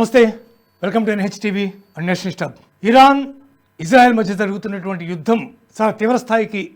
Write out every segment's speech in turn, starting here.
నమస్తే welcome to NHTV అన్వేషణ and national Iran Israel మధ్య జరుగుతున్నటువంటి యుద్ధం చాలా తీవ్ర స్థాయికి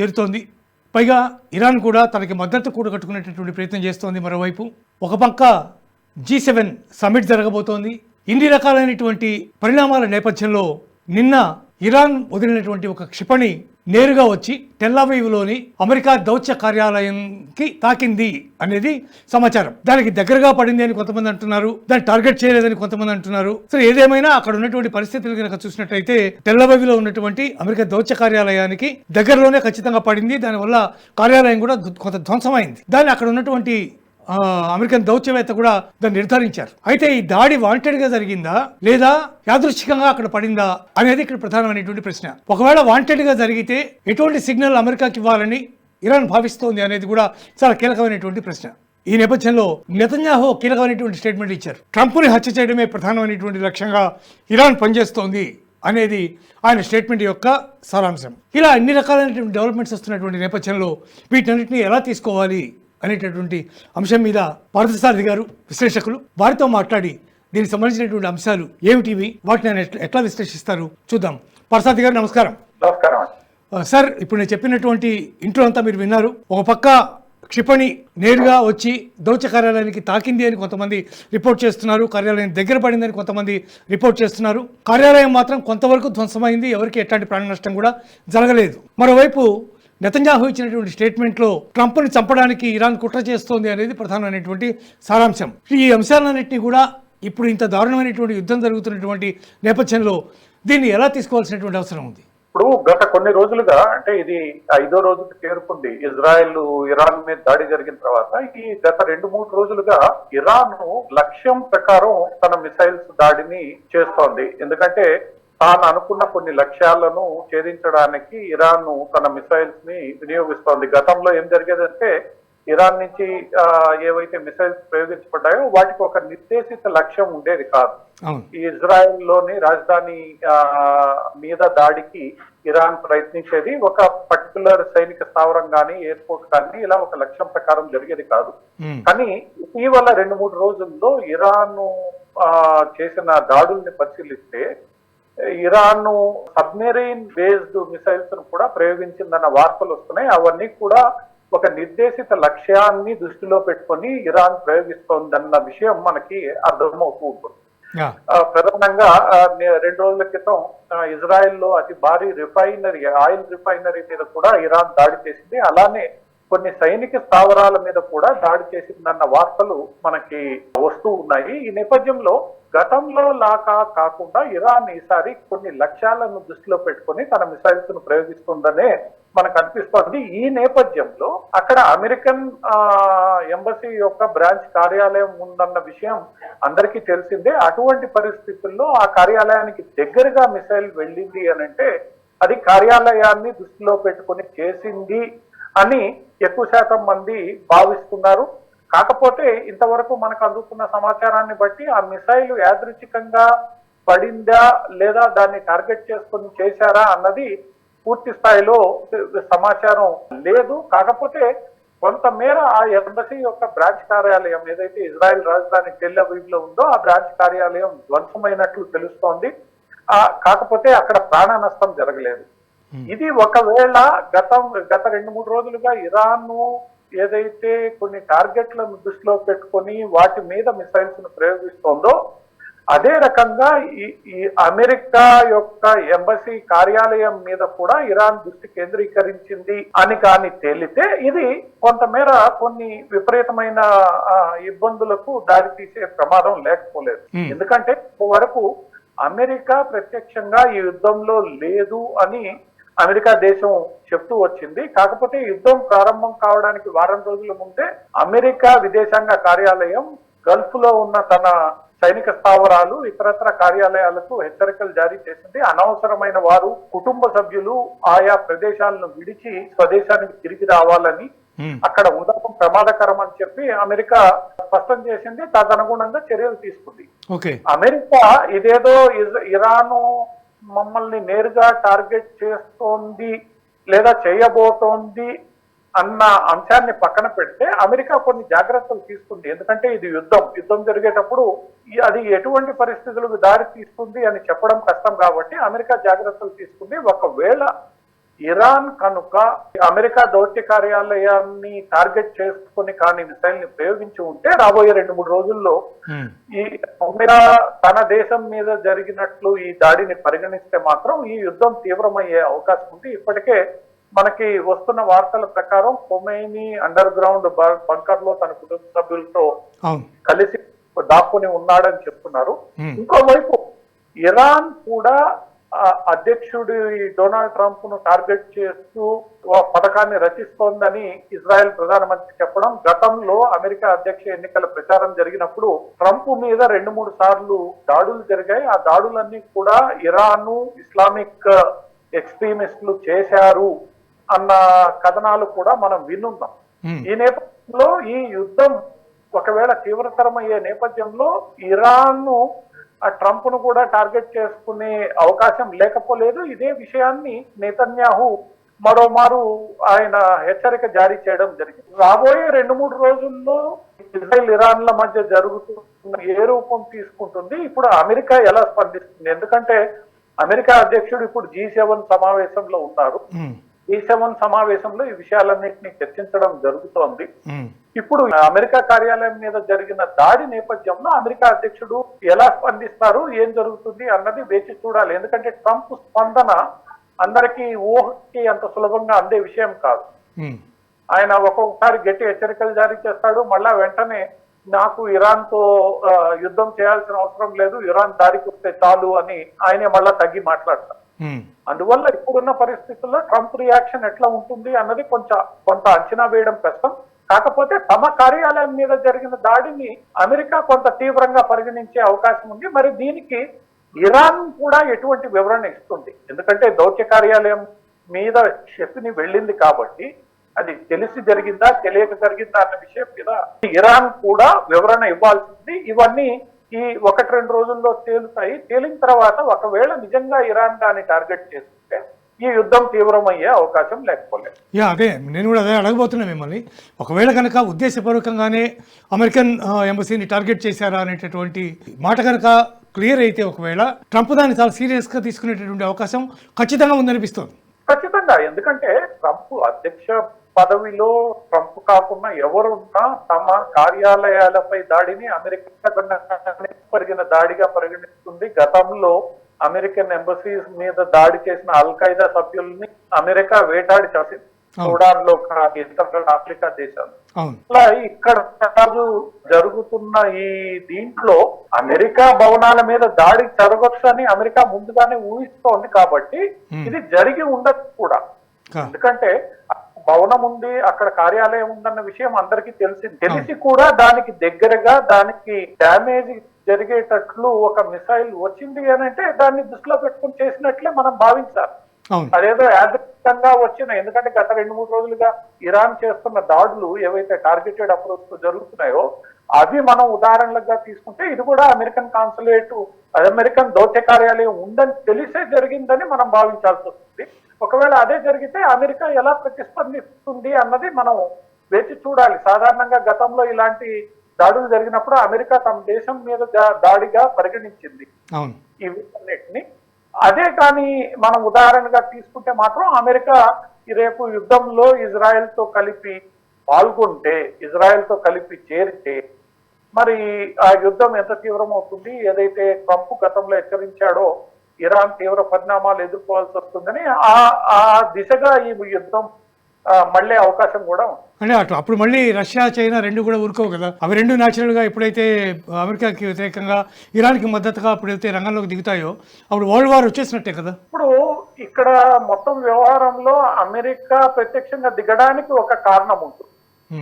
చేరుతోంది. పైగా ఇరాన్ కూడా తనకి మద్దతు కూడగట్టుకునేటటువంటి ప్రయత్నం చేస్తోంది మరోవైపు. ఒక పక్క జీ సెవెన్ సమ్మిట్ జరగబోతోంది. ఇన్ని రకాలైనటువంటి పరిణామాల నేపథ్యంలో నిన్న ఇరాన్ వదిలినటువంటి ఒక క్షిపణి నేరుగా వచ్చి టెల్లావీవ్లోని అమెరికా దౌత్య కార్యాలయంకి తాకింది అనేది సమాచారం. దానికి దగ్గరగా పడింది అని కొంతమంది అంటున్నారు. దాన్ని టార్గెట్ చేయలేదని కొంతమంది అంటున్నారు. సరే ఏదేమైనా అక్కడ ఉన్నటువంటి పరిస్థితులు కనుక చూసినట్లయితే టెల్లవీవ్లో ఉన్నటువంటి అమెరికా దౌత్య కార్యాలయానికి దగ్గరలోనే ఖచ్చితంగా పడింది. దానివల్ల కార్యాలయం కూడా కొంత ధ్వంసమైంది. దాన్ని అక్కడ ఉన్నటువంటి అమెరికన్ దౌత్యవేత్త కూడా దాన్ని నిర్ధారించారు. అయితే ఈ దాడి వాంటెడ్గా జరిగిందా లేదా యాదృచ్ఛికంగా అక్కడ పడిందా అనేది ఇక్కడ ప్రధానమైనటువంటి ప్రశ్న. ఒకవేళ వాంటెడ్గా జరిగితే ఎటువంటి సిగ్నల్ అమెరికాకి ఇవ్వాలని ఇరాన్ భావిస్తోంది అనేది కూడా చాలా కీలకమైనటువంటి ప్రశ్న. ఈ నేపథ్యంలో నెతన్యాహో కీలకమైనటువంటి స్టేట్మెంట్ ఇచ్చారు. ట్రంప్ని హత్య చేయడమే ప్రధానమైనటువంటి లక్ష్యంగా ఇరాన్ పనిచేస్తోంది అనేది ఆయన స్టేట్మెంట్ యొక్క సారాంశం. ఇలా అన్ని రకాలైనటువంటి డెవలప్మెంట్స్ వస్తున్నటువంటి నేపథ్యంలో వీటన్నిటిని ఎలా తీసుకోవాలి? అనేటటువంటి అంశం మీద పార్థసారథి గారు విశ్లేషకులు వారితో మాట్లాడి దీనికి సంబంధించినటువంటి అంశాలు ఏమిటివి? వాటిని ఎట్లా- విశ్లేషిస్తారు? చూద్దాం. పార్థసారథి గారు నమస్కారం. నమస్కారం. సార్ ఇప్పుడు నేను చెప్పినటువంటి ఇంట్లో అంతా మీరు విన్నారు. ఒక పక్క క్షిపణి నేరుగా వచ్చి దౌత్య కార్యాలయానికి తాకింది అని కొంతమంది రిపోర్ట్ చేస్తున్నారు. కార్యాలయం దగ్గర పడిందని కొంతమంది రిపోర్ట్ చేస్తున్నారు. కార్యాలయం మాత్రం కొంతవరకు ధ్వంసమైంది. ఎవరికి ఎట్లాంటి ప్రాణ నష్టం కూడా జరగలేదు. మరోవైపు నెతంజాహు ఇచ్చినటువంటి స్టేట్మెంట్లో ట్రంప్ని చంపడానికి ఇరాన్ కుట్ర చేస్తోంది అనేది ప్రధానమైనటువంటి సారాంశం. ఈ అంశాలన్నింటినీ కూడా ఇప్పుడు ఇంత దారుణమైనటువంటి యుద్ధం జరుగుతున్నటువంటి నేపథ్యంలో దీన్ని ఎలా తీసుకోవాల్సినటువంటి అవసరం ఉంది? ఇప్పుడు గత కొన్ని రోజులుగా అంటే ఇది ఐదో రోజుకి చేరుకుంది ఇజ్రాయెల్ ఇరాన్ మీద దాడి జరిగిన తర్వాత ఈ గత రెండు మూడు రోజులుగా ఇరాన్ లక్ష్యం ప్రకారం తన మిసైల్స్ దాడిని చేస్తోంది. ఎందుకంటే తాను అనుకున్న కొన్ని లక్ష్యాలను ఛేదించడానికి ఇరాన్ తన మిసైల్స్ని వినియోగిస్తోంది. గతంలో ఏం జరిగేదంటే ఇరాన్ నుంచి ఏవైతే మిసైల్స్ ప్రయోగించబడ్డాయో వాటికి ఒక నిర్దేశిత లక్ష్యం ఉండేది కాదు. ఈ ఇజ్రాయెల్లోని రాజధాని మీద దాడికి ఇరాన్ ప్రయత్నించేది ఒక పర్టికులర్ సైనిక స్థావరం కానీ ఎయిర్పోర్ట్ కానీ ఇలా ఒక లక్ష్యం ప్రకారం జరిగేది కాదు. కానీ ఇటీవల రెండు మూడు రోజుల్లో ఇరాన్ చేసిన దాడుల్ని పరిశీలిస్తే ఇరాన్ సబ్మెరైన్ బేస్డ్ మిసైల్స్ను కూడా ప్రయోగించిందన్న వార్తలు వస్తున్నాయి. అవన్నీ కూడా ఒక నిర్దేశిత లక్ష్యాన్ని దృష్టిలో పెట్టుకొని ఇరాన్ ప్రయోగిస్తోందన్న విషయం మనకి అర్థమవుతూ ఉంటుంది. ప్రధానంగా రెండు రోజుల క్రితం ఇజ్రాయెల్లో అతి భారీ రిఫైనరీ ఆయిల్ రిఫైనరీ మీద కూడా ఇరాన్ దాడి చేసింది. అలానే కొన్ని సైనిక స్థావరాల మీద కూడా దాడి చేసిందన్న వార్తలు మనకి వస్తూ ఉన్నాయి. ఈ నేపథ్యంలో గతంలో లాగా కాకుండా ఇరాన్ ఈసారి కొన్ని లక్ష్యాలను దృష్టిలో పెట్టుకొని తన మిసైల్స్ను ప్రయోగిస్తుందనే మనకు అనిపిస్తోంది. ఈ నేపథ్యంలో అక్కడ అమెరికన్ ఎంబసీ యొక్క బ్రాంచ్ కార్యాలయం ఉందన్న విషయం అందరికీ తెలిసిందే. అటువంటి పరిస్థితుల్లో ఆ కార్యాలయానికి దగ్గరగా మిసైల్ వెళ్ళింది అని అంటే అది కార్యాలయాన్ని దృష్టిలో పెట్టుకొని చేసింది అని ఎక్కువ శాతం మంది భావిస్తున్నారు. కాకపోతే ఇంతవరకు మనకు అందుకున్న సమాచారాన్ని బట్టి ఆ మిసైల్ యాదృచ్ఛికంగా పడిందా లేదా దాన్ని టార్గెట్ చేసుకొని చేశారా అన్నది పూర్తి స్థాయిలో సమాచారం లేదు. కాకపోతే కొంతమేర ఆ ఎంబసీ యొక్క బ్రాంచ్ కార్యాలయం ఏదైతే ఇజ్రాయెల్ రాజధాని టెల్లో ఉందో ఆ బ్రాంచ్ కార్యాలయం ధ్వంసమైనట్లు తెలుస్తోంది. ఆ కాకపోతే అక్కడ ప్రాణ నష్టం జరగలేదు. ఇది ఒకవేళ గతం గత రెండు మూడు రోజులుగా ఇరాన్ ఏదైతే కొన్ని టార్గెట్లను దృష్టిలో పెట్టుకొని వాటి మీద మిసైల్స్ను ప్రయోగిస్తోందో అదే రకంగా ఈ అమెరికా యొక్క ఎంబసీ కార్యాలయం మీద కూడా ఇరాన్ దృష్టి కేంద్రీకరించింది అని కానీ తేలితే ఇది కొంతమేర కొన్ని విపరీతమైన ఇబ్బందులకు దారి తీసే ప్రమాదం లేకపోలేదు Hmm. ఎందుకంటే వరకు అమెరికా ప్రత్యక్షంగా ఈ యుద్ధంలో లేదు అని అమెరికా దేశం చెప్తూ వచ్చింది. కాకపోతే యుద్ధం ప్రారంభం కావడానికి వారం రోజుల ముందే అమెరికా విదేశాంగ కార్యాలయం గల్ఫ్లో ఉన్న తన సైనిక స్థావరాలు ఇతరత్ర కార్యాలయాలకు హెచ్చరికలు జారీ చేసింది. అనవసరమైన వారు కుటుంబ సభ్యులు ఆయా ప్రదేశాలను విడిచి స్వదేశానికి తిరిగి రావాలని. అక్కడ ఉండడం ప్రమాదకరం అని చెప్పి అమెరికా స్పష్టం చేసింది. తదనుగుణంగా చర్యలు తీసుకుంది. అమెరికా ఇదేదో ఇరాను మమ్మల్ని నేరుగా టార్గెట్ చేస్తోంది లేదా చేయబోతోంది అన్న అంశాన్ని పక్కన పెడితే అమెరికా కొన్ని జాగ్రత్తలు తీసుకుంది. ఎందుకంటే ఇది యుద్ధం. యుద్ధం జరిగేటప్పుడు అది ఎటువంటి పరిస్థితులకు దారి తీస్తుంది అని చెప్పడం కష్టం కాబట్టి అమెరికా జాగ్రత్తలు తీసుకుంది. ఒకవేళ ఇరాన్ కనుక అమెరికా దౌత్య కార్యాలయాన్ని టార్గెట్ చేసుకుని కానీ మిసైల్ని ప్రయోగించి ఉంటే రాబోయే రెండు మూడు రోజుల్లో ఈ అమెరికా తన దేశం మీద జరిగినట్లు ఈ దాడిని పరిగణిస్తే మాత్రం ఈ యుద్ధం తీవ్రమయ్యే అవకాశం ఉంది. ఇప్పటికే మనకి వస్తున్న వార్తల ప్రకారం కొమైని అండర్ గ్రౌండ్ బంకర్లో తన కుటుంబ సభ్యులతో కలిసి దాక్కుని ఉన్నాడని చెప్తున్నారు. ఇంకోవైపు ఇరాన్ కూడా అధ్యక్షుడి డొనాల్డ్ ట్రంప్ను టార్గెట్ చేస్తూ పథకాన్ని రచిస్తోందని ఇజ్రాయెల్ ప్రధానమంత్రి చెప్పడం గతంలో అమెరికా అధ్యక్ష ఎన్నికల ప్రచారం జరిగినప్పుడు ట్రంప్ మీద రెండు మూడు సార్లు దాడులు జరిగాయి. ఆ దాడులన్నీ కూడా ఇరాన్ ఇస్లామిక్ ఎక్స్ట్రీమిస్టులు చేశారు అన్న కథనాలు కూడా మనం ఉమ్, ఈ నేపథ్యంలో ఈ యుద్ధం ఒకవేళ తీవ్రతరమయ్యే నేపథ్యంలో ఇరాన్ ఆ ట్రంప్ను కూడా టార్గెట్ చేసుకునే అవకాశం లేకపోలేదు. ఇదే విషయాన్ని నేతన్యాహు మరోమారు ఆయన హెచ్చరిక జారీ చేయడం జరిగింది. రాబోయే రెండు మూడు రోజుల్లో ఇజ్రాయెల్ ఇరాన్ల మధ్య జరుగుతున్న ఏ రూపం తీసుకుంటుంది? ఇప్పుడు అమెరికా ఎలా స్పందిస్తుంది? ఎందుకంటే అమెరికా అధ్యక్షుడు ఇప్పుడు జీ సెవెన్ సమావేశంలో ఉన్నారు. ఈ సెవెన్ సమావేశంలో ఈ విషయాలన్నింటినీ చర్చించడం జరుగుతోంది. ఇప్పుడు అమెరికా కార్యాలయం మీద జరిగిన దాడి నేపథ్యంలో అమెరికా అధ్యక్షుడు ఎలా స్పందిస్తారు? ఏం జరుగుతుంది అన్నది వేచి చూడాలి. ఎందుకంటే ట్రంప్ స్పందన అందరికీ ఊహకి అంత సులభంగా అందే విషయం కాదు. ఆయన ఒక్కొక్కసారి గట్టి హెచ్చరికలు జారీ చేస్తాడు. మళ్ళా వెంటనే నాకు ఇరాన్తో యుద్ధం చేయాల్సిన అవసరం లేదు. ఇరాన్ దారికి వస్తే చాలు అని ఆయనే మళ్ళా తగ్గి మాట్లాడతారు అందువల్ల ఇప్పుడున్న పరిస్థితుల్లో ట్రంప్ రియాక్షన్ ఎట్లా ఉంటుంది అన్నది కొంచెం కొంత అంచనా వేయడం కష్టం. కాకపోతే తమ కార్యాలయం మీద జరిగిన దాడిని అమెరికా కొంత తీవ్రంగా పరిగణించే అవకాశం ఉంది. మరి దీనికి ఇరాన్ కూడా ఎటువంటి వివరణ ఇస్తుంది? ఎందుకంటే దౌత్య కార్యాలయం మీద శక్తిని వెళ్ళింది కాబట్టి అది తెలిసి జరిగిందా తెలియక జరిగిందా అన్న విషయం మీద ఇరాన్ కూడా వివరణ ఇవ్వాల్సింది. ఇవన్నీ ఈ ఒకటి రెండు రోజుల్లో తేలుతాయి. తేలిన తర్వాత ఒకవేళ నిజంగా ఇరాన్ దాన్ని టార్గెట్ చేసుకుంటే ఈ యుద్ధం తీవ్రమయ్యే అవకాశం లేకపోలేదు. యా అదే. నేను కూడా అదే అడగబోతున్నా మిమ్మల్ని. ఒకవేళ కనుక ఉద్దేశపూర్వకంగానే అమెరికన్ ఎంబసీని టార్గెట్ చేశారా అనేటటువంటి మాట కనుక క్లియర్ అయితే ఒకవేళ ట్రంప్ దాన్ని చాలా సీరియస్గా తీసుకునేటటువంటి అవకాశం ఖచ్చితంగా ఉందనిపిస్తుంది. ఖచ్చితంగా. ఎందుకంటే ట్రంప్ అధ్యక్ష పదవిలో ట్రంప్ కాకుండా ఎవరున్నా తమ కార్యాలయాలపై దాడిని అమెరికా పరిగిన దాడిగా పరిగణిస్తుంది. గతంలో అమెరికన్ ఎంబసీస్ మీద దాడి చేసిన అల్ ఖైదా సభ్యుల్ని అమెరికా వేటాడి చేసింది సూడాన్లో కానీ ఇతర ఆఫ్రికా దేశాలు. అట్లా ఇక్కడ జరుగుతున్న ఈ దీంట్లో అమెరికా భవనాల మీద దాడి జరగచ్చు అని అమెరికా ముందుగానే ఊహిస్తోంది కాబట్టి ఇది జరిగి ఉండదు కూడా. ఎందుకంటే భవనం ఉంది అక్కడ కార్యాలయం ఉందన్న విషయం అందరికీ తెలిసింది తెలిసి కూడా దానికి దగ్గరగా దానికి డ్యామేజ్ జరిగేటట్లు ఒక మిసైల్ వచ్చింది అని అంటే దాన్ని దృష్టిలో పెట్టుకుని చేసినట్లే మనం భావించాలి. అదేదో యాదృచ్ఛికంగా వచ్చిన ఎందుకంటే గత రెండు మూడు రోజులుగా ఇరాన్ చేస్తున్న దాడులు ఏవైతే టార్గెటెడ్ అప్రోచ్తో జరుగుతున్నాయో అవి మనం ఉదాహరణలుగా తీసుకుంటే ఇది కూడా అమెరికన్ కాన్సులేట్ అమెరికన్ దౌత్య కార్యాలయం ఉందని తెలిసే జరిగిందని మనం భావించాల్సి వస్తుంది. ఒకవేళ అదే జరిగితే అమెరికా ఎలా ప్రతిస్పందిస్తుంది అన్నది మనం వేచి చూడాలి. సాధారణంగా గతంలో ఇలాంటి దాడులు జరిగినప్పుడు అమెరికా తమ దేశం మీద దాడిగా పరిగణించింది. ఈ వీటన్నిటిని. అదే కానీ మనం ఉదాహరణగా తీసుకుంటే మాత్రం అమెరికా ఈ రేపు యుద్ధంలో ఇజ్రాయెల్తో కలిపి పాల్గొంటే ఇజ్రాయెల్తో కలిపి చేరితే మరి ఆ యుద్ధం ఎంత తీవ్రం అవుతుంది ఏదైతే ట్రంప్ గతంలో హెచ్చరించాడో ఇరాన్ తీవ్ర పరిణామాలు ఎదుర్కోవాల్సి వస్తుందని ఆ ఆ దిశగా ఈ యుద్ధం మళ్ళీ అవకాశం కూడా ఉంది. అంటే అటు అప్పుడు మళ్ళీ రష్యా చైనా రెండు కూడా ఊరుకోవు కదా. అవి రెండు న్యాచురల్గా ఎప్పుడైతే అమెరికాకి వ్యతిరేకంగా ఇరాన్కి మద్దతుగా ఎప్పుడైతే రంగంలోకి దిగుతాయో అప్పుడు వరల్డ్ వార్ వచ్చేసినట్టే కదా. ఇప్పుడు ఇక్కడ మొత్తం వ్యవహారంలో అమెరికా ప్రత్యక్షంగా దిగడానికి ఒక కారణం ఉంటుంది.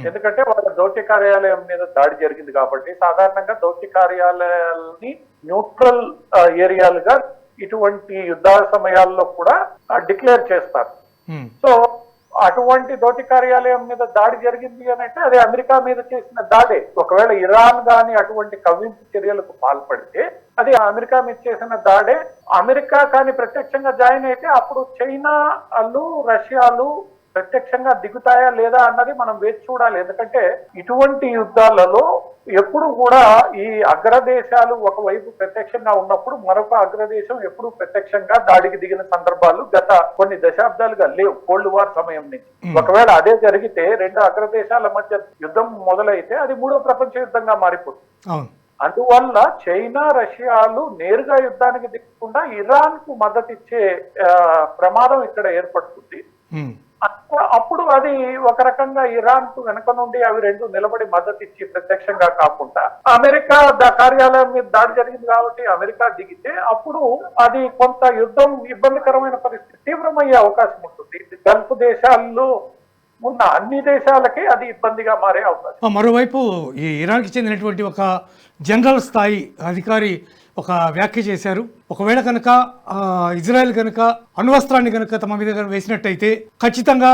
ఎందుకంటే వాళ్ళ దౌత్య కార్యాలయం మీద దాడి జరిగింది కాబట్టి సాధారణంగా దౌత్య కార్యాలయాల్ని న్యూట్రల్ ఏరియాలుగా ఇటువంటి యుద్ధ సమయాల్లో కూడా డిక్లేర్ చేస్తారు. సో అటువంటి దోటి కార్యాలయం మీద దాడి జరిగింది అని అంటే అది అమెరికా మీద చేసిన దాడే. ఒకవేళ ఇరాన్ గాని అటువంటి కవ్వింపు చర్యలకు పాల్పడితే అది అమెరికా మీద చేసిన దాడే. అమెరికా కానీ ప్రత్యక్షంగా జాయిన్ అయితే అప్పుడు చైనాలు రష్యాలు ప్రత్యక్షంగా దిగుతాయా లేదా అన్నది మనం వేచి చూడాలి. ఎందుకంటే ఇటువంటి యుద్ధాలలో ఎప్పుడు కూడా ఈ అగ్రదేశాలు ఒకవైపు ప్రత్యక్షంగా ఉన్నప్పుడు మరొక అగ్రదేశం ఎప్పుడు ప్రత్యక్షంగా దాడికి దిగిన సందర్భాలు గత కొన్ని దశాబ్దాలుగా లేవు. కోల్డ్ వార్ సమయం నుంచి. ఒకవేళ అదే జరిగితే రెండు అగ్రదేశాల మధ్య యుద్ధం మొదలైతే అది మూడో ప్రపంచ యుద్ధంగా మారిపోతుంది. అందువల్ల చైనా రష్యాలు నేరుగా యుద్ధానికి దిగకుండా ఇరాన్కు మద్దతు ఇచ్చే ప్రమాదం ఇక్కడ ఏర్పడుతుంది. అప్పుడు- అది ఒక రకంగా ఇరాన్కు వెనక నుండి అవి రెండు నిలబడి మద్దతు ఇచ్చి ప్రత్యక్షంగా కాకుండా అమెరికా కార్యాలయం మీద దాడి జరిగింది కాబట్టి అమెరికా దిగితే అప్పుడు అది కొంత యుద్ధం ఇబ్బందికరమైన పరిస్థితి తీవ్రమయ్యే అవకాశం ఉంటుంది. గల్ఫ్ దేశాల్లో ఉన్న అన్ని దేశాలకి అది ఇబ్బందిగా మారే అవకాశం. మరోవైపు ఈ ఇరాన్కి చెందినటువంటి ఒక జనరల్ స్థాయి అధికారి ఒక వ్యాఖ్య చేశారు. ఒకవేళ కనుక ఇజ్రాయెల్ కనుక అణ్వస్త్రాన్ని కనుక తమ మీద వేసినట్టయితే ఖచ్చితంగా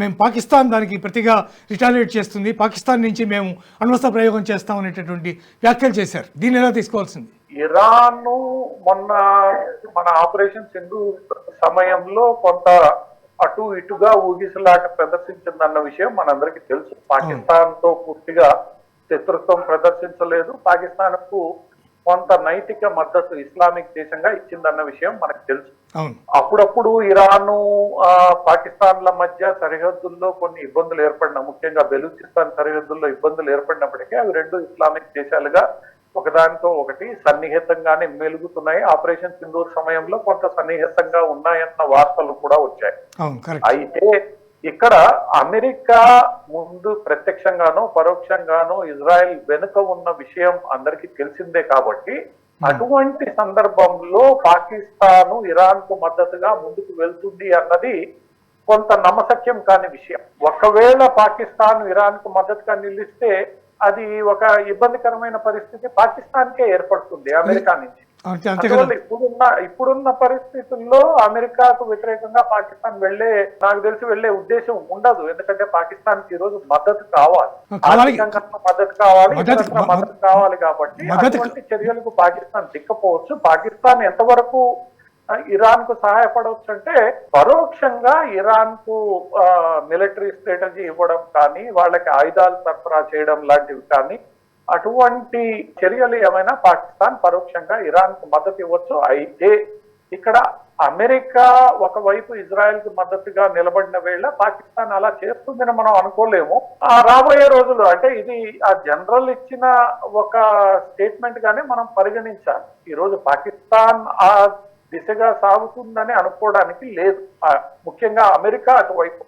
మేము పాకిస్తాన్ దానికి ప్రతిగా రిటాలియేట్ చేస్తుంది. పాకిస్తాన్ నుంచి మేము అణ్వస్త్ర ప్రయోగం చేస్తాం అనేటటువంటి వ్యాఖ్యలు చేశారు. దీన్ని ఎలా తీసుకోవాల్సింది? ఇరాన్ మొన్న మన ఆపరేషన్ సింధు సమయంలో కొంత అటు ఇటుగా ఊగిసలాట ప్రదర్శించిందన్న విషయం మనందరికీ తెలుసు. పాకిస్తాన్తో పూర్తిగా శత్రుత్వం ప్రదర్శించలేదు. పాకిస్తాన్కు కొంత నైతిక మద్దతు ఇస్లామిక్ దేశంగా ఇచ్చిందన్న విషయం మనకు తెలుసు. అప్పుడప్పుడు ఇరాను ఆ, పాకిస్తాన్ల మధ్య సరిహద్దుల్లో కొన్ని ఇబ్బందులు ఏర్పడిన ముఖ్యంగా బెలూచిస్తాన్ సరిహద్దుల్లో ఇబ్బందులు ఏర్పడినప్పటికీ అవి రెండు ఇస్లామిక్ దేశాలుగా ఒకదానితో ఒకటి సన్నిహితంగానే మెలుగుతున్నాయి. ఆపరేషన్ సింధూర్ సమయంలో కొంత సన్నిహితంగా ఉన్నాయన్న వార్తలు కూడా వచ్చాయి. అయితే ఇక్కడ అమెరికా ముందు ప్రత్యక్షంగానో పరోక్షంగానో ఇజ్రాయెల్ వెనుక ఉన్న విషయం అందరికీ తెలిసిందే కాబట్టి అటువంటి సందర్భంలో పాకిస్తాను ఇరాన్కు మద్దతుగా ముందుకు వెళ్తుంది అన్నది కొంత నమ్మసక్యం కాని విషయం. ఒకవేళ పాకిస్తాన్ ఇరాన్కు మద్దతుగా నిలిస్తే అది ఒక ఇబ్బందికరమైన పరిస్థితి పాకిస్తాన్ కే ఏర్పడుతుంది అమెరికా నుంచి. అందువల్ల ఇప్పుడున్న ఇప్పుడున్న పరిస్థితుల్లో అమెరికాకు వ్యతిరేకంగా పాకిస్తాన్ వెళ్ళే నాకు తెలిసి వెళ్ళే ఉద్దేశం ఉండదు. ఎందుకంటే పాకిస్తాన్కి ఈ రోజు మద్దతు కావాలి. ఆర్థికంగా మద్దతు కావాలి మద్దతు- కావాలి కాబట్టి అటువంటి చర్యలకు పాకిస్తాన్ దిక్కపోవచ్చు. పాకిస్తాన్ ఎంతవరకు ఇరాన్కు సహాయపడవచ్చు అంటే పరోక్షంగా ఇరాన్కు మిలిటరీ స్ట్రాటజీ ఇవ్వడం కానీ వాళ్ళకి ఆయుధాలు సరఫరా చేయడం లాంటివి కానీ అటువంటి చర్యలు ఏమైనా పాకిస్తాన్ పరోక్షంగా ఇరాన్కు మద్దతు ఇవ్వచ్చు. అయితే ఇక్కడ అమెరికా ఒకవైపు ఇజ్రాయెల్కు మద్దతుగా నిలబడిన వేళ పాకిస్తాన్ అలా చేస్తుందని మనం అనుకోలేము. ఆ రాబోయే రోజులు అంటే ఇది ఆ జనరల్ ఇచ్చిన ఒక స్టేట్మెంట్ గానే మనం పరిగణించాలి. ఈ రోజు పాకిస్తాన్ ఆ దిశగా సాగుతుందని అనుకోవడానికి లేదు. ముఖ్యంగా అమెరికా అటువైపు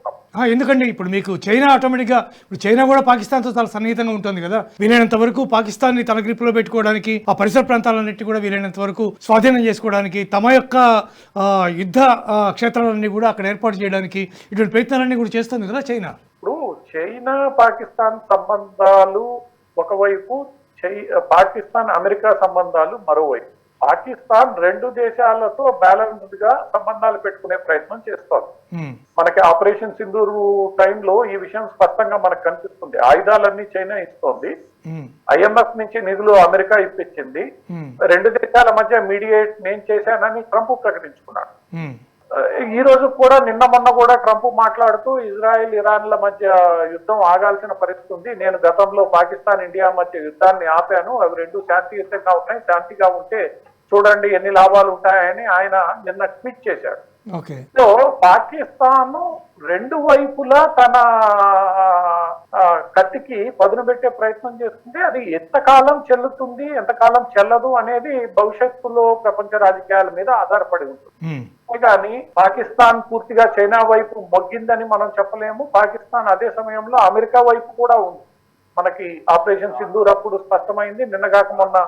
ఎందుకండి? ఇప్పుడు మీకు చైనా ఆటోమేటిక్గా ఇప్పుడు చైనా కూడా పాకిస్తాన్తో చాలా సన్నిహితంగా ఉంటుంది కదా. వీలైనంత వరకు పాకిస్తాన్ని తన గ్రిప్లో పెట్టుకోవడానికి ఆ పరిసర ప్రాంతాలన్నిటి కూడా వీలైనంత వరకు స్వాధీనం చేసుకోవడానికి తమ యొక్క యుద్ధ క్షేత్రాలన్నీ కూడా అక్కడ ఏర్పాటు చేయడానికి ఇటువంటి ప్రయత్నాలన్నీ కూడా చేస్తుంది కదా చైనా? ఇప్పుడు చైనా పాకిస్తాన్ సంబంధాలు ఒకవైపు చై- పాకిస్తాన్ అమెరికా సంబంధాలు మరోవైపు. పాకిస్తాన్ రెండు దేశాలతో బ్యాలెన్స్డ్గా సంబంధాలు పెట్టుకునే ప్రయత్నం చేస్తోంది. ఉమ్, మనకి ఆపరేషన్ సింధూర్ టైంలో ఈ విషయం స్పష్టంగా మనకు కనిపిస్తుంది. ఆయుధాలన్నీ చైనా ఇస్తోంది. ఐఎంఎఫ్ నుంచి నిధులు అమెరికా ఇప్పించింది. రెండు దేశాల మధ్య మీడియేట్ నేను చేశానని ట్రంప్ ప్రకటించుకున్నాడు. ఈ రోజు కూడా నిన్న మొన్న కూడా ట్రంప్ మాట్లాడుతూ ఇజ్రాయెల్ ఇరాన్ల మధ్య యుద్ధం ఆగాల్సిన పరిస్థితి ఉంది. నేను గతంలో పాకిస్తాన్ ఇండియా మధ్య యుద్ధాన్ని ఆపాను. అవి రెండు శాంతియుతంగా ఉన్నాయి. శాంతిగా ఉంటే చూడండి ఎన్ని లాభాలు ఉంటాయని ఆయన నిన్న ట్వీట్ చేశాడు. సో పాకిస్తాన్ రెండు వైపులా తన కత్తికి పదును పెట్టే ప్రయత్నం చేస్తుంది అది ఎంతకాలం చెల్లుతుంది ఎంతకాలం చెల్లదు అనేది భవిష్యత్తులో ప్రపంచ రాజకీయాల మీద ఆధారపడి ఉంటుంది. కానీ పాకిస్తాన్ పూర్తిగా చైనా వైపు మొగ్గిందని మనం చెప్పలేము. పాకిస్తాన్ అదే సమయంలో అమెరికా వైపు కూడా ఉంది. మనకి ఆపరేషన్ సింధూర్ అప్పుడు స్పష్టమైంది. నిన్నగాక మొన్న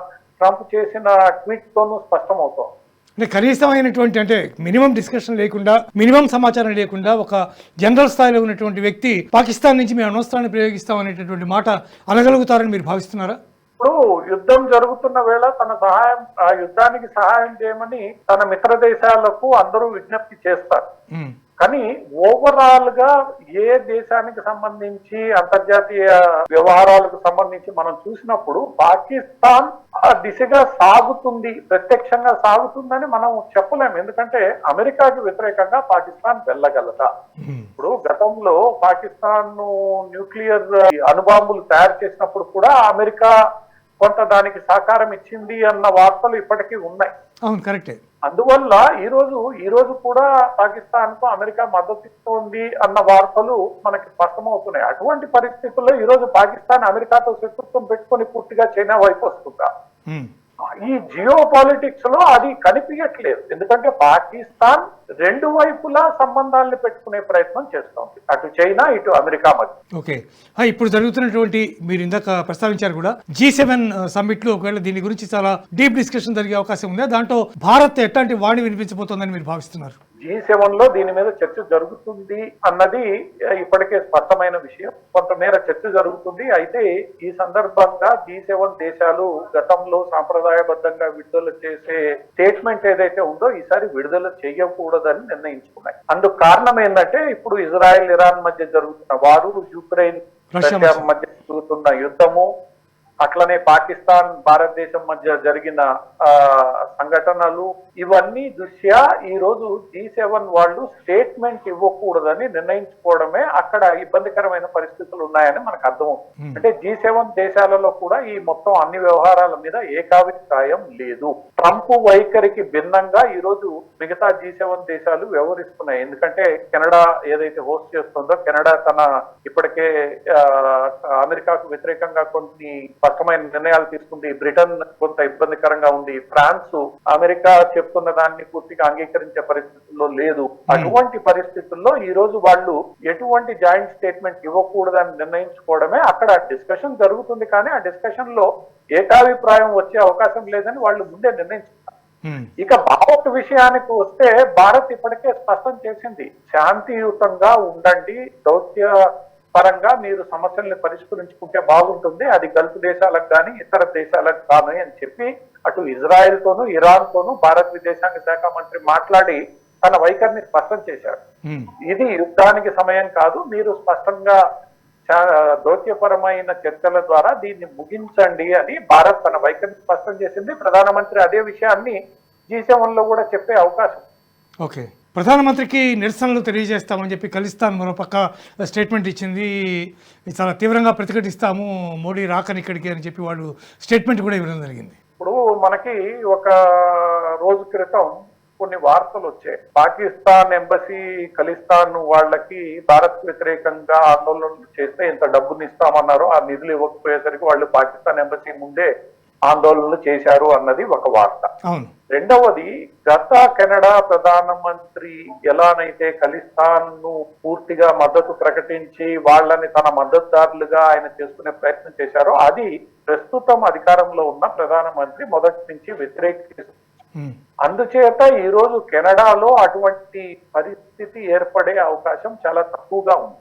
ట్రంప్ చేసిన ట్వీట్ తోనూ స్పష్టమవుతోంది. అంటే కనీసమైనటువంటి అంటే మినిమం డిస్కషన్ లేకుండా మినిమం సమాచారం లేకుండా ఒక జనరల్ స్థాయిలో ఉన్నటువంటి వ్యక్తి పాకిస్తాన్ నుంచి మేము అనవసరాన్ని ప్రయోగిస్తాం అనేటటువంటి మాట అనగలుగుతారని మీరు భావిస్తున్నారా? ఇప్పుడు యుద్ధం జరుగుతున్న వేళ తన సహాయం ఆ యుద్ధానికి సహాయం చేయమని తన మిత్ర దేశాలకు అందరూ విజ్ఞప్తి చేస్తారు. కానీ ఓవరాల్గా ఏ దేశానికి సంబంధించి అంతర్జాతీయ వ్యవహారాలకు సంబంధించి మనం చూసినప్పుడు పాకిస్తాన్ ఆ దిశగా సాగుతుంది ప్రత్యక్షంగా సాగుతుందని మనం చెప్పలేము. ఎందుకంటే అమెరికాకి వ్యతిరేకంగా పాకిస్తాన్ వెళ్ళగలదా? ఉమ్, ఇప్పుడు గతంలో పాకిస్తాన్ న్యూక్లియర్ అణుబాంబులు తయారు చేసినప్పుడు కూడా అమెరికా కొంత దానికి సహకారం ఇచ్చింది అన్న వార్తలు ఇప్పటికీ ఉన్నాయి. అవును కరెక్టే. అందువల్ల ఈ రోజు ఈ రోజు కూడా పాకిస్తాన్కు అమెరికా మద్దతు ఇస్తోంది అన్న వార్తలు మనకి స్పష్టమవుతున్నాయి. అటువంటి పరిస్థితుల్లో ఈ రోజు పాకిస్తాన్ అమెరికాతో శత్రుత్వం పెట్టుకొని పూర్తిగా చైనా వైపు వస్తుందా? ఈ జియో పాలిటిక్స్లో అది కనిపించట్లేదు ఎందుకంటే పాకిస్తాన్ రెండు వైపులా సంబంధాలను పెట్టుకునే ప్రయత్నం చేస్తోంది. అటు చైనా ఇటు అమెరికా మధ్య. ఓకే. ఇప్పుడు జరుగుతున్నటువంటి మీరు ఇందాక ప్రస్తావించారు కూడా జీ సెవెన్ సమ్మిట్లో ఒకవేళ దీని గురించి చాలా డీప్ డిస్కషన్ జరిగే అవకాశం ఉంది? దాంట్లో భారత్ ఎట్లాంటి వాణి వినిపించబోతోందని మీరు భావిస్తున్నారు? జీ సెవెన్లో దీని మీద చర్చ జరుగుతుంది అన్నది ఇప్పటికే స్పష్టమైన విషయం. కొంతమేర చర్చ జరుగుతుంది. అయితే ఈ సందర్భంగా జీ సెవెన్ దేశాలు గతంలో సాంప్రదాయబద్ధంగా విడుదల చేసే స్టేట్మెంట్ ఏదైతే ఉందో ఈసారి విడుదల చేయకూడదని నిర్ణయించుకున్నాయి. అందుకు కారణం ఏంటంటే ఇప్పుడు ఇజ్రాయెల్ ఇరాన్ మధ్య జరుగుతున్న వారు యుక్రెయిన్ మధ్య జరుగుతున్న యుద్ధము అట్లనే పాకిస్తాన్ భారతదేశం మధ్య జరిగిన ఆ, సంఘటనలు ఇవన్నీ దృష్ట్యా ఈ రోజు జీ సెవెన్ వాళ్ళు స్టేట్మెంట్ ఇవ్వకూడదని నిర్ణయించుకోవడమే అక్కడ ఇబ్బందికరమైన పరిస్థితులు ఉన్నాయని మనకు అర్థమవుతుంది. Hmm. అంటే జీ సెవెన్ దేశాలలో కూడా ఈ మొత్తం అన్ని వ్యవహారాల మీద ఏకాభిప్రాయం లేదు. ట్రంప్ వైఖరికి భిన్నంగా ఈ రోజు మిగతా జీ సెవెన్ దేశాలు వ్యవహరిస్తున్నాయి. ఎందుకంటే కెనడా ఏదైతే హోస్ట్ చేస్తుందో కెనడా తన ఇప్పటికే అమెరికాకు వ్యతిరేకంగా కొన్ని స్పష్టమైన నిర్ణయాలు తీసుకుంది. బ్రిటన్ కొంత ఇబ్బందికరంగా ఉంది. ఫ్రాన్స్ అమెరికా చెప్తున్న దాన్ని పూర్తిగా అంగీకరించే పరిస్థితుల్లో లేదు. అటువంటి పరిస్థితుల్లో ఈ రోజు వాళ్ళు ఎటువంటి జాయింట్ స్టేట్మెంట్ ఇవ్వకూడదని నిర్ణయించుకోవడమే అక్కడ డిస్కషన్ జరుగుతుంది. కానీ ఆ డిస్కషన్లో ఏకాభిప్రాయం వచ్చే అవకాశం లేదని వాళ్ళు ముందే నిర్ణయించుకున్నారు. ఇక భారత్ విషయానికి వస్తే భారత్ ఇప్పటికే స్పష్టం చేసింది. శాంతియుతంగా ఉండండి దౌత్య పరంగా మీరు సమస్యల్ని పరిష్కరించుకుంటే బాగుంటుంది. అది గల్ఫ్ దేశాలకు కానీ ఇతర దేశాలకు కానీ అని చెప్పి అటు ఇజ్రాయెల్ తోనూ ఇరాన్ తోనూ భారత్ విదేశాంగ శాఖ మంత్రి మాట్లాడి తన వైఖరిని స్పష్టం చేశారు. ఇది యుద్ధానికి సమయం కాదు. మీరు స్పష్టంగా దౌత్యపరమైన చర్చల ద్వారా దీన్ని ముగించండి అని భారత్ తన వైఖరిని స్పష్టం చేసింది. ప్రధానమంత్రి అదే విషయాన్ని జీ లో కూడా చెప్పే అవకాశం. ఓకే. ప్రధానమంత్రికి నిరసనలు తెలియజేస్తామని చెప్పి ఖలిస్తాన్ మరోపక్క స్టేట్మెంట్ ఇచ్చింది. చాలా తీవ్రంగా ప్రతిఘటిస్తాము మోడీ రాకని ఇక్కడికి అని చెప్పి వాళ్ళు స్టేట్మెంట్ కూడా ఇవ్వడం జరిగింది. ఇప్పుడు మనకి ఒక రోజు క్రితం కొన్ని వార్తలు వచ్చాయి. పాకిస్తాన్ ఎంబసీ ఖలిస్తాన్ వాళ్ళకి భారత్ వ్యతిరేకంగా ఆందోళనలు చేస్తే ఇంత డబ్బుని ఇస్తామన్నారు. ఆ నిధులు ఇవ్వకపోయేసరికి వాళ్ళు పాకిస్తాన్ ఎంబసీ ముందే ఆందోళనలు చేశారు అన్నది ఒక వార్త. రెండవది గత కెనడా ప్రధానమంత్రి ఎలానైతే ఖలిస్తాన్ను పూర్తిగా మద్దతు ప్రకటించి వాళ్ళని తన మద్దతుదారులుగా ఆయన చేసుకునే ప్రయత్నం చేశారో అది ప్రస్తుతం అధికారంలో ఉన్న ప్రధానమంత్రి మొదటి నుంచి వ్యతిరేకిస్తుంది అందుచేత ఈ రోజు కెనడాలో అటువంటి పరిస్థితి ఏర్పడే అవకాశం చాలా తక్కువగా ఉంది.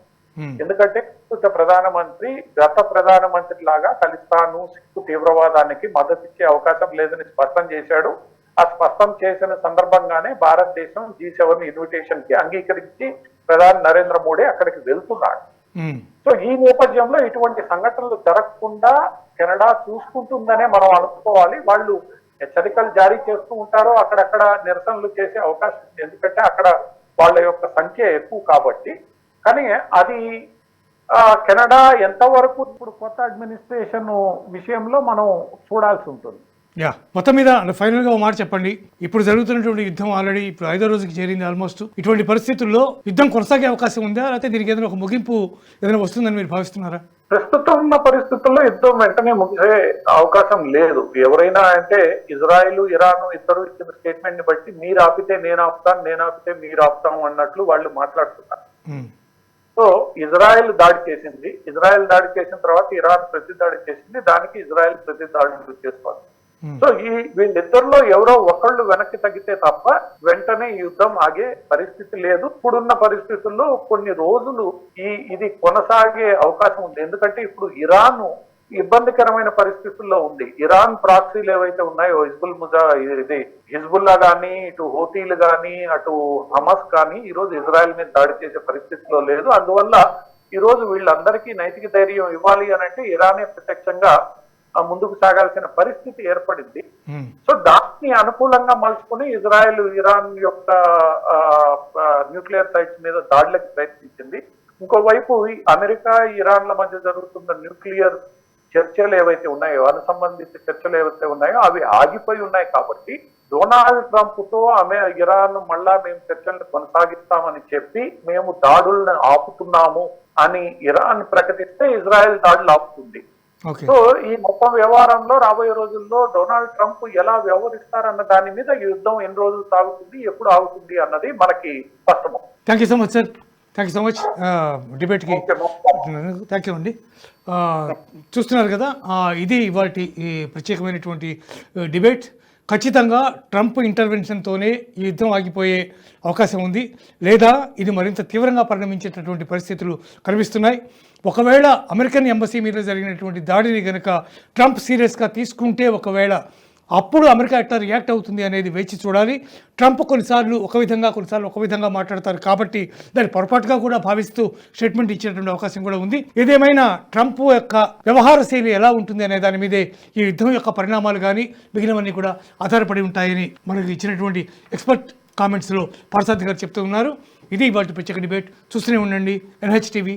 ఎందుకంటే ప్రస్తుత ప్రధానమంత్రి గత ప్రధానమంత్రి లాగా ఖలిస్తాను సిక్కు తీవ్రవాదానికి మద్దతు ఇచ్చే అవకాశం లేదని స్పష్టం చేశాడు. ఆ స్పష్టం చేసిన సందర్భంగానే భారతదేశం జీ సెవెన్ ఇన్విటేషన్కి అంగీకరించి ప్రధాని నరేంద్ర మోడీ అక్కడికి వెళ్తున్నాడు. ఉమ్, సో ఈ నేపథ్యంలో ఇటువంటి సంఘటనలు జరగకుండా కెనడా చూసుకుంటుందనే మనం అనుకోవాలి. వాళ్ళు హెచ్చరికలు జారీ చేస్తూ ఉంటారు అక్కడక్కడ నిరసనలు చేసే అవకాశం ఎందుకంటే అక్కడ వాళ్ళ యొక్క సంఖ్య ఎక్కువ కాబట్టి కానీ అది కెనడా ఎంతవరకు ఇప్పుడు కొత్త అడ్మినిస్ట్రేషన్ విషయంలో మనం చూడాల్సి ఉంటుంది. యా మొత్తం మీద ఫైనల్గా మాట చెప్పండి. ఇప్పుడు జరుగుతున్నటువంటి యుద్ధం ఆల్రెడీ ఇప్పుడు ఐదో రోజుకి చేరింది ఆల్మోస్ట్ ఇటువంటి పరిస్థితుల్లో యుద్ధం కొనసాగే అవకాశం ఉందా? లేకపోతే దీనికి ఏదైనా ఒక ముగింపు ఏదైనా వస్తుందని మీరు భావిస్తున్నారా? ప్రస్తుతం ఉన్న పరిస్థితుల్లో యుద్ధం వెంటనే ముగిసే అవకాశం లేదు. ఎవరైనా అంటే ఇజ్రాయిల్ ఇరాన్ ఇద్దరు ఇచ్చిన స్టేట్మెంట్ని బట్టి మీరు ఆపితే నేను ఆపుతాను నేను ఆపితే మీరు ఆపుతాం అన్నట్లు వాళ్ళు మాట్లాడుతున్నారు. సో ఇజ్రాయెల్ దాడి చేసింది. ఇజ్రాయెల్ దాడి చేసిన తర్వాత ఇరాన్ ప్రతి దాడి చేసింది. దానికి ఇజ్రాయెల్ ప్రతి దాడి చేసుకోవాలి. ఉమ్, సో ఈ వీళ్ళిద్దరిలో ఎవరో ఒకళ్ళు వెనక్కి తగ్గితే తప్ప వెంటనే యుద్ధం ఆగే పరిస్థితి లేదు. ఇప్పుడున్న పరిస్థితుల్లో కొన్ని రోజులు ఈ ఇది కొనసాగే అవకాశం ఉంది. ఎందుకంటే ఇప్పుడు ఇరాన్ ఇబ్బందికరమైన పరిస్థితుల్లో ఉంది. ఇరాన్ ప్రాక్సీలు ఏవైతే ఉన్నాయో హిజ్బుల్ ముజా ఇది హిజ్బుల్లా గానీ ఇటు హోతీలు గానీ అటు హమస్ కానీ ఈ రోజు ఇజ్రాయెల్ మీద దాడి చేసే పరిస్థితిలో లేదు. అందువల్ల ఈ రోజు వీళ్ళందరికీ నైతిక ధైర్యం ఇవ్వాలి అని అంటే ఇరానే ప్రత్యక్షంగా ముందుకు సాగాల్సిన పరిస్థితి ఏర్పడింది. సో దాన్ని అనుకూలంగా మలుచుకుని ఇజ్రాయెల్ ఇరాన్ యొక్క న్యూక్లియర్ సైట్స్ మీద దాడులకు ప్రయత్నించింది. ఇంకోవైపు అమెరికా ఇరాన్ల మధ్య జరుగుతున్న న్యూక్లియర్ చర్చలు ఏవైతే ఉన్నాయో అను సంబంధిత చర్చలు ఏవైతే ఉన్నాయో అవి ఆగిపోయి ఉన్నాయి కాబట్టి డొనాల్డ్ ట్రంప్తో ఆమె ఇరాన్ మళ్ళా మేము చర్చలను కొనసాగిస్తామని చెప్పి మేము దాడులను ఆపుతున్నాము అని ఇరాన్ ప్రకటిస్తే ఇజ్రాయెల్ దాడులు ఆపుతుంది. సో ఈ మొత్తం వ్యవహారంలో రాబోయే రోజుల్లో డొనాల్డ్ ట్రంప్ ఎలా వ్యవహరిస్తారన్న దాని మీద యుద్ధం ఎన్ని రోజులు సాగుతుంది ఎప్పుడు ఆగుతుంది అన్నది మనకి స్పష్టం thank you so much sir. Thank you so much డిబేట్కి. Thank you అండి చూస్తున్నారు కదా ఇది ఇవాళ ఈ ప్రత్యేకమైనటువంటి డిబేట్ ఖచ్చితంగా ట్రంప్ ఇంటర్వెన్షన్తోనే ఈ యుద్ధం ఆగిపోయే అవకాశం ఉంది. లేదా ఇది మరింత తీవ్రంగా పరిణమించేటటువంటి పరిస్థితులు కనిపిస్తున్నాయి. ఒకవేళ అమెరికన్ ఎంబసీ మీద జరిగినటువంటి దాడిని కనుక ట్రంప్ సీరియస్గా తీసుకుంటే ఒకవేళ అప్పుడు అమెరికా ఎట్లా రియాక్ట్ అవుతుంది అనేది వేచి చూడాలి. ట్రంప్ కొన్నిసార్లు ఒక విధంగా కొన్నిసార్లు ఒక విధంగా మాట్లాడతారు. కాబట్టి దాన్ని పొరపాటుగా కూడా భావిస్తూ స్టేట్మెంట్ ఇచ్చేటువంటి అవకాశం కూడా ఉంది. ఏదేమైనా ట్రంప్ యొక్క వ్యవహార శైలి ఎలా ఉంటుంది అనే దాని మీదే ఈ యుద్ధం యొక్క పరిణామాలు కానీ మిగిలినవన్నీ కూడా ఆధారపడి ఉంటాయని మనకు ఇచ్చినటువంటి ఎక్స్పర్ట్ కామెంట్స్లో పార్సాద్ గారు చెప్తూ ఉన్నారు. ఇది వాటి ప్రత్యేక డిబేట్. చూస్తూనే ఉండండి. NH TV